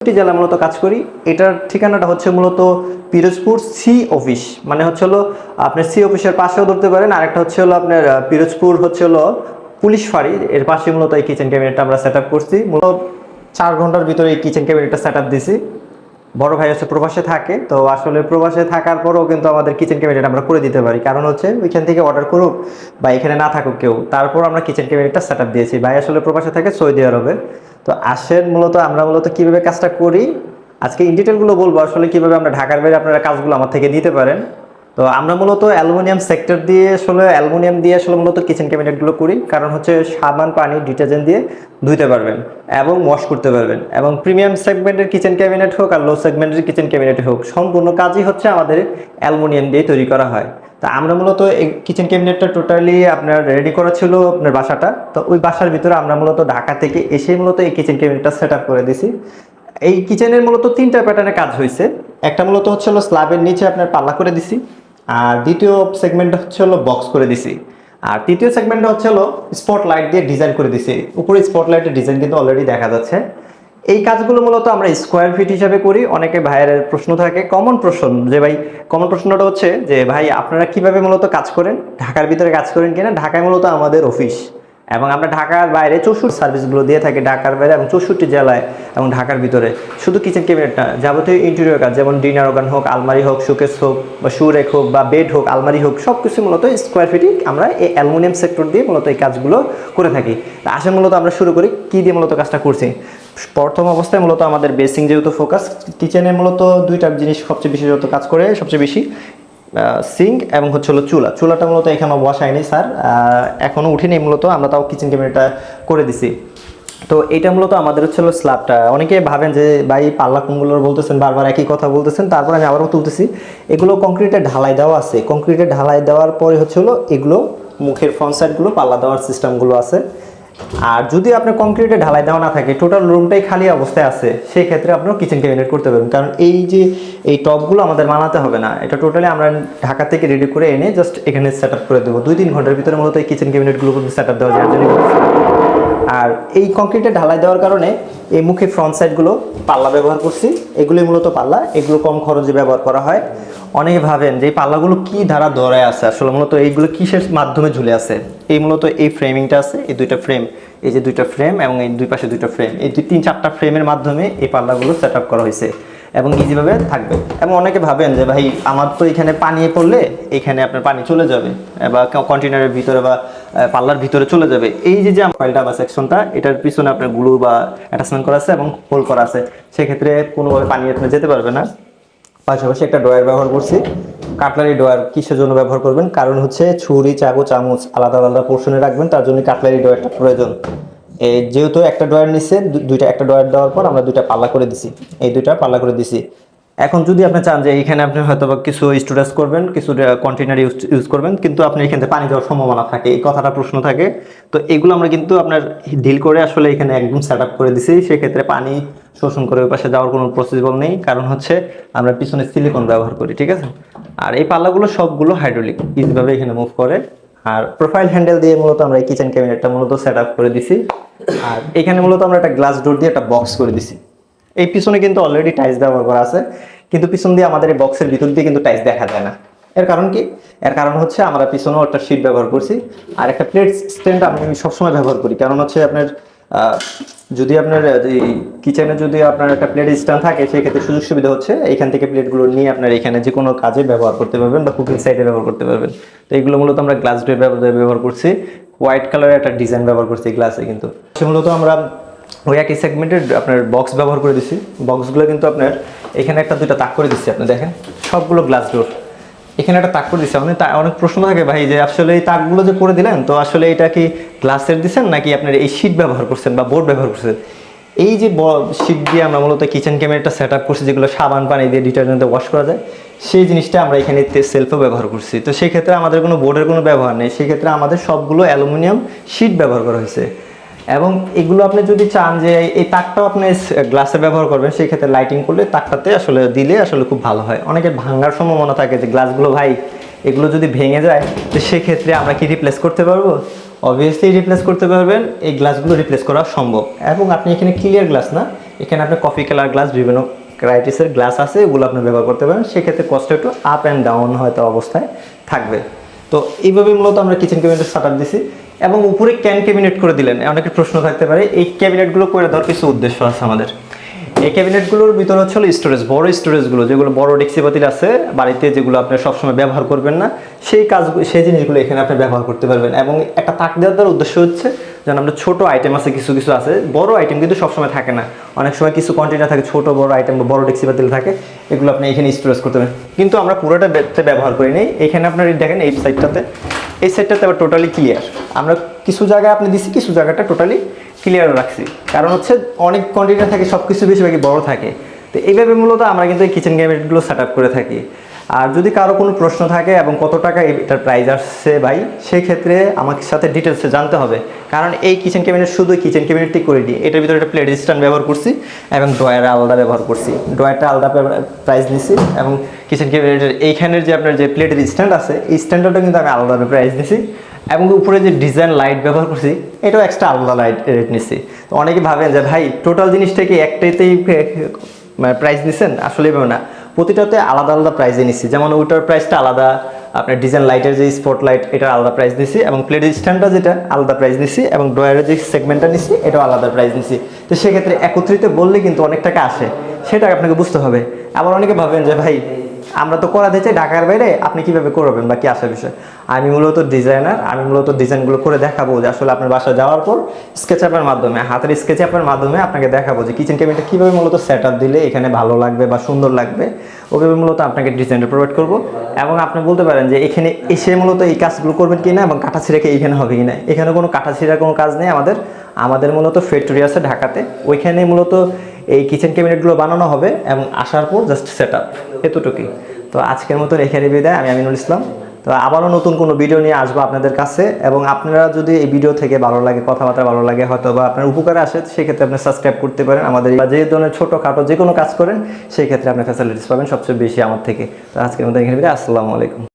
চৌষট্টি জেলা মূলত কাজ করি। এটার ঠিকানাটা হচ্ছে মূলত পিরোজপুর সি অফিস। মানে হচ্ছে হলো আপনার সি অফিসের পাশেও ধরতে পারেন, আরেকটা হচ্ছে হলো আপনার পিরোজপুর হচ্ছে হলো পুলিশ ফাঁড়ি। এর পাশে মূলত এই কিচেন ক্যাবিনেটটা আমরা সেট করছি। মূলত চার ঘণ্টার ভিতরে এই কিচেন ক্যাবিনেটটা সেট দিছি। বড় ভাই হচ্ছে প্রবাসে থাকে, তো আসলে প্রবাসে থাকার পরেও কিন্তু আমাদের কিচেন ক্যাবিনেট আমরা করে দিতে পারি। কারণ হচ্ছে ওইখান থেকে অর্ডার করুক বা এখানে না থাকুক কেউ, তারপর আমরা কিচেন ক্যাবিনেটটা সেট আপ দিয়েছি। ভাই আসলে প্রবাসে থাকে সৌদি আরবে। তো আসেন মূলত, আমরা মূলত কীভাবে কাজটা করি, আজকে ইন ডিটেলগুলো বলব, আসলে কীভাবে আমরা ঢাকার বাইরে আপনারা কাজগুলো আমার থেকে নিতে পারেন। তো আমরা মূলত অ্যালুমিনিয়াম সেক্টর দিয়ে আসলে অ্যালুমিনিয়াম দিয়ে আসলে মূলত কিচেন ক্যাবিনেটগুলো করি। কারণ হচ্ছে সাবান, পানি, ডিটারজেন্ট দিয়ে ধুইতে পারবেন এবং ওয়াশ করতে পারবেন। এবং প্রিমিয়াম সেগমেন্টের কিচেন ক্যাবিনেট হোক আর লো সেগমেন্টের কিচেন ক্যাবিনেট হোক, সম্পূর্ণ কাজই হচ্ছে আমাদের অ্যালুমিনিয়াম দিয়ে তৈরি করা হয়। তা আমরা মূলত এই কিচেন ক্যাবিনেটটা টোটালি আপনার রেডি করা ছিল আপনার বাসাটা। তো ওই বাসার ভিতরে আমরা মূলত ঢাকা থেকে এসে মূলত এই কিচেন ক্যাবিনেটটা সেট করে দিছি। এই কিচেনের মূলত তিনটা প্যাটার্নে কাজ হয়েছে একটা মূলত হচ্ছে হলো স্ল্যাবের নিচে আপনার পাল্লা করে দিছি, আর দ্বিতীয় সেগমেন্টটা হচ্ছে হলো বক্স করে দিছি। আর তৃতীয় সেগমেন্টটা হচ্ছে হলো স্পট লাইট দিয়ে ডিজাইন করে দিছি। উপরে স্পট লাইটের ডিজাইন কিন্তু অলরেডি দেখা যাচ্ছে। এই কাজগুলো মূলত আমরা স্কোয়ার ফিট হিসাবে করি। অনেকে ভাইয়ের প্রশ্ন থাকে কমন প্রশ্ন যে ভাই কমন প্রশ্নটা হচ্ছে যে ভাই, আপনারা কীভাবে মূলত কাজ করেন? ঢাকার ভিতরে কাজ করেন কিনা? ঢাকায় মূলত আমাদের অফিস এবং আমরা ঢাকার বাইরে চৌষট্টি সার্ভিসগুলো দিয়ে থাকি ঢাকার বাইরে এবং চৌষট্টি জেলায় এবং ঢাকার ভিতরে। শুধু কিচেন ক্যাবিনেট না, যাবতীয় ইন্টেরিয়র কাজ, যেমন ডিনার ওগান হোক, আলমারি হোক শোকেস হোক, বা শু রেক হোক, বা বেড হোক, আলমারি হোক সব কিছু মূলত স্কোয়ার ফিটই আমরা এই অ্যালুমিনিয়াম সেক্টর দিয়ে মূলত এই কাজগুলো করে থাকি। আসলে মূলত আমরা শুরু করি কী দিয়ে মূলত কাজটা করছি। প্রথম অবস্থায় মূলত আমাদের বেসিং যেহেতু ফোকাস কিচেনে মূলত দুইটা জিনিস সবচেয়ে বেশি যত কাজ করে, সবচেয়ে বেশি সিঙ্ক এবং হচ্ছে হলো চুলা। চুলাটা মূলত এখানে বসায়নি, স্যার। এখনও উঠেনি মূলত, আমরা তাও কিচেন ক্যাবিনেটটা করে দিছি। তো এটা মূলত আমাদের হচ্ছে হলো স্ল্যাবটা অনেকে ভাবেন যে, ভাই, পাল্লা কোনগুলোর বলতেছেন, বারবার একই কথা বলতেছেন, তারপর আমি আবারও তুলতেছি। এগুলো কংক্রিটে ঢালাই দেওয়া আছে। কংক্রিটে ঢালাই দেওয়ার পরে হচ্ছে হলো এগুলো মুখের ফ্রন্ট সাইডগুলো পাল্লা দেওয়ার সিস্টেমগুলো আছে। আর যদি আপনার কংক্রিটে ঢালাই দেওয়া না থাকে টোটাল রুমটাই খালি অবস্থায় আছে সেই ক্ষেত্রে আপনার কিচেন ক্যাবিনেট করতে পারবেন। কারণ এই যে, এই টপগুলো আমাদের বানাতে হবে না, এটা টোটালি আমরা ঢাকা থেকে রেডি করে এনে জাস্ট এখানে সেট করে দেবো। দুই তিন ঘণ্টার ভিতরে মূলত এই কিচেন ক্যাবিনেটগুলো সেট আপ দেওয়া যায়। আর এই কংক্রিটে ঢালাই দেওয়ার কারণে এই মুখে ফ্রন্ট সাইডগুলো পাল্লা ব্যবহার করছি। এগুলোই মূলত পাল্লা, এগুলো কম খরচে ব্যবহার করা হয়। অনেকে ভাবেন যে পাল্লাগুলো কি ধারা ধরে আছে? আসলে মূলত এইগুলো কিসের মাধ্যমে ঝুলে আছে? এই মূলত এই ফ্রেমিংটা আছে, এই দুইটা ফ্রেম এই যে দুইটা ফ্রেম এবং এই দুই পাশে দুইটা ফ্রেম এই দুই, তিন, চারটা ফ্রেমের মাধ্যমে এই পাল্লাগুলো সেট আপ করা হয়েছে। এবং ইজিভাবে থাকবে। এবং অনেকে ভাবেন যে, ভাই, আমার তো এখানে পানি পড়লে এখানে আপনার পানি চলে যাবে বা কন্টেনারের ভিতরে বা পাল্লার ভিতরে চলে যাবে। এই যে যে কয়েলটা বা সেকশনটা এটার পিছনে আপনার গ্লু বা অ্যাটাচমেন্ট করা আছে এবং হোল করা আছে। সেক্ষেত্রে কোনোভাবে পানি এখানে যেতে পারবে না। পাশাপাশি একটা ড্রয়ার ব্যবহার করছি। কাটলারি ড্রয়ার কিসের জন্য ব্যবহার করবেন? কারণ হচ্ছে ছুরি, চাকু, চামচ আলাদা আলাদা পোর্শনে রাখবেন। তার জন্য কাটলারি ড্রয়ারটা প্রয়োজন। যেহেতু একটা ড্রয়ার নিচ্ছে দুইটা একটা ড্রয়ার দেওয়ার পর আমরা দুইটা পাল্লা করে দিছি। এই দুইটা পাল্লা করে দিছি। এখন যদি আপনি চান যে এখানে আপনি হয়তো কিছু স্টোরেজ করবেন, কিছু কন্টেনার ইউজ ইউজ করবেন, কিন্তু আপনি এখান পানি দেওয়ার সম্ভাবনা থাকে, এই কথাটা প্রশ্ন থাকে। তো এগুলো আমরা কিন্তু আপনার ডিল করে আসলে এখানে একদম সেট আপ করে দিছি। সেক্ষেত্রে পানি শোষণ করে ওই পাশে যাওয়ার কোনো প্রসিবল নেই। কারণ হচ্ছে আমরা পিছনে সিলিকন ব্যবহার করি, ঠিক আছে? আর এই পাল্লাগুলো সবগুলো হাইড্রোলিক ইজিভাবে এখানে মুভ করে। আর প্রোফাইল হ্যান্ডেল দিয়ে মূলত আমরা এই কিচেন ক্যাবিনেটটা মূলত সেট আপ করে দিছি। আর এখানে মূলত আমরা একটা গ্লাস ডোর দিয়ে একটা বক্স করে দিছি। এই পিছনে কিন্তু অলরেডি টাইলস ব্যবহার করা আছে, কিন্তু পিছন দিয়ে আমাদের এই বক্সের ভিতর দিয়ে কিন্তু টাইলস দেখা যায় না। এর কারণ কি? এর কারণ হচ্ছে আমরা পিছনেও একটা শীট ব্যবহার করছি, আর একটা প্লেট স্ট্যান্ড আমি সবসময় ব্যবহার করি। কারণ হচ্ছে আপনার যদি আপনার কিচেনে যদি আপনার একটা প্লেট স্ট্যান্ড থাকে সেই ক্ষেত্রে সুযোগ সুবিধা হচ্ছে এখান থেকে প্লেটগুলো নিয়ে আপনার এখানে যে কোনো কাজে ব্যবহার করতে পারবেন বা কুকিং সাইডে ব্যবহার করতে পারবেন। তো এইগুলো মূলত আমরা গ্লাস ডোর ব্যবহার করছি। হোয়াইট কালারের একটা ডিজাইন ব্যবহার করছি গ্লাসে কিন্তু। সে মূলত আমরা ওই একই সেগমেন্টের আপনার বক্স ব্যবহার করে দিছি। বক্সগুলো কিন্তু আপনার এখানে একটা দুইটা তাক করে দিচ্ছি, আপনি দেখেন। সবগুলো গ্লাস ডোর এখানে একটা তাক করে দিচ্ছে অনেক অনেক প্রশ্ন থাকে ভাই যে আসলে এই তাকগুলো যে করে দিলেন, তো আসলে এটা কি গ্লাসের দিচ্ছেন নাকি আপনার এই শীট ব্যবহার করছেন বা বোর্ড ব্যবহার করছেন? এই যে শীট দিয়ে আমরা মূলত কিচেন ক্যামেরাটা সেট আপ করছি, যেগুলো সাবান, পানি দিয়ে ডিটারজেন্টে ওয়াশ করা যায়, সেই জিনিসটা আমরা এখানে সেলফও ব্যবহার করছি। তো সেই ক্ষেত্রে আমাদের কোনো বোর্ডের কোনো ব্যবহার নেই। সেই ক্ষেত্রে আমাদের সবগুলো অ্যালুমিনিয়াম শীট ব্যবহার করা হয়েছে। এবং এগুলো আপনি যদি চান যে এই তাকটাও আপনি গ্লাসে ব্যবহার করবেন সেই ক্ষেত্রে লাইটিং করলে তাকটাতে আসলে দিলে আসলে খুব ভালো হয়। অনেকের ভাঙার সম্ভাবনা থাকে যে গ্লাসগুলো ভাই, এগুলো যদি ভেঙে যায়, তো সেক্ষেত্রে আমরা কি রিপ্লেস করতে পারব? অবভিয়াসলি রিপ্লেস করতে পারবেন, এই গ্লাসগুলো রিপ্লেস করা সম্ভব। এবং আপনি এখানে ক্লিয়ার গ্লাস না, এখানে আপনার কফি কালার গ্লাস বিভিন্ন ক্রাইটিসের গ্লাস আছে, এগুলো আপনি ব্যবহার করতে পারেন। সেক্ষেত্রে কষ্ট একটু আপ অ্যান্ড ডাউন হয়তো অবস্থায় থাকবে। তো এইভাবে মূলত আমরা কিচেন ক্যাবিনেটের সাটার দিছি এবং উপরে ক্যান ক্যাবিনেট করে দিলেন। অনেকের প্রশ্ন থাকতে পারে, এই ক্যাবিনেটগুলো করে দেওয়ার কিছু উদ্দেশ্য আছে আমাদের। এই ক্যাবিনেটগুলোর ভিতরে হচ্ছে স্টোরেজ বড় স্টোরেজগুলো যেগুলো বড় ডেক্সি পাতিল আছে, বাড়িতে যেগুলো আপনি সবসময় ব্যবহার করবেন না, সেই কাজ, সেই জিনিসগুলো এখানে আপনি ব্যবহার করতে পারবেন। এবং একটা তাক দেওয়ার উদ্দেশ্য হচ্ছে যেন আমরা ছোট আইটেম আছে, কিছু কিছু আছে, বড় আইটেম কিন্তু সবসময় থাকে না। অনেক সময় কিছু কোয়ান্টিটি থাকে, ছোট, বড় আইটেম বা বড় ডেক্সি পাতিল থাকে, এগুলো আপনি এখানে স্টোরেজ করতে পারেন। কিন্তু আমরা পুরোটা ব্যবহার করি নেই। এখানে আপনার দেখেন এই সাইডটাতে এই সাইডটাতে আবার টোটালি ক্লিয়ার আমরা কিছু জায়গায় আপনি দিছি, কিছু জায়গাটা টোটালি ক্লিয়ার রাখছি। কারণ হচ্ছে অনেক কোয়ান্টিটি থাকে সব কিছু বেশিরভাগই বড় থাকে। তো এইভাবে মূলত আমরা কিন্তু এই কিচেন ক্যাবিনেটগুলো সেট আপ করে থাকি। আর যদি কারও কোনো প্রশ্ন থাকে এবং কত টাকা এটার প্রাইস আসছে ভাই সেই ক্ষেত্রে আমাকে সাথে ডিটেলসে জানতে হবে। কারণ এই কিচেন ক্যাবিনেট শুধু কিচেন ক্যাবিনেটটি করে দিই এটার ভিতরে একটা প্লেট স্ট্যান্ড ব্যবহার করছি এবং ড্রয়ার আলাদা ব্যবহার করছি। ড্রয়ারটা আলাদা প্রাইস নিছি এবং কিচেন ক্যাবিনেটের এইখানের যে আপনার যে প্লেটের স্ট্যান্ড আছে, এই স্ট্যান্ডারটা কিন্তু আমি আলাদা প্রাইস নিছি এবং উপরে যে ডিজাইন লাইট ব্যবহার করছি, এটাও এক্সট্রা আলাদা লাইট রেট নিচ্ছি তো অনেকে ভাবেন যে ভাই টোটাল জিনিসটা কি একটাইতেই প্রাইস নিছেন? আসলে এভাবে না। প্রতিটাতে আলাদা আলাদা প্রাইজে নিচ্ছি। যেমন ওইটার প্রাইসটা আলাদা, আপনার ডিজাইন লাইটের যে স্পট লাইট এটার আলাদা প্রাইস নিচ্ছি এবং প্লেট স্ট্যান্ডটা যেটা, আলাদা প্রাইস নিচ্ছি এবং ড্রয়ারের যে সেগমেন্টটা নিচ্ছি এটাও আলাদা প্রাইস নিচ্ছি তো সেক্ষেত্রে একত্রিত বললে কিন্তু অনেক টাকা আসে। সেটা আপনাকে বুঝতে হবে। আবার অনেকে ভাবেন যে, ভাই আমরা তো করাতে চাই ঢাকার বাইরে আপনি কীভাবে করবেন বা কি আসার বিষয়? আমি মূলত ডিজাইনার আমি মূলত ডিজাইনগুলো করে দেখাবো যে আসলে আপনার বাসা যাওয়ার পর স্কেচ আপের মাধ্যমে, হাতের স্কেচ আপের মাধ্যমে আপনাকে দেখাবো যে কিচেন ক্যাবিনেটটা কীভাবে মূলত সেট আপ দিলে এখানে ভালো লাগবে বা সুন্দর লাগবে ওইভাবে মূলত আপনাকে ডিজাইনটা প্রোভাইড করব। এবং আপনি বলতে পারেন যে এখানে এসে মূলত এই কাজগুলো করবেন কিনা এবং কাটা ছিঁড়াকে এইখানে হবে কিনা এখানে কোনো কাটা ছিঁড়ার কোনো কাজ নেই আমাদের। আমাদের মূলত ফ্যাক্টরি আছে ঢাকাতে। ওইখানে মূলত এই কিচেন ক্যাবিনেটগুলো বানানো হবে এবং আসার পর জাস্ট সেট আপ এতটুকুই। তো আজকের মতো এখানে বিদায়, আমি আমিনুল ইসলাম। তো আবারও নতুন কোনো ভিডিও নিয়ে আসব আপনাদের কাছে এবং আপনারা যদি এই ভিডিও থেকে ভালো লাগে, কথাবার্তা ভালো লাগে হয়তো বা আপনার উপকারে আসে, সেক্ষেত্রে আপনি সাবস্ক্রাইব করতে পারেন। আমাদের বা যে ধরনের ছোটো খাটো যে কোনো কাজ করেন সেই ক্ষেত্রে আপনি ফ্যাসিলিটিস পাবেন সবচেয়ে বেশি আমার থেকে। তো আজকের মতো এখানে আসসালামু আলাইকুম।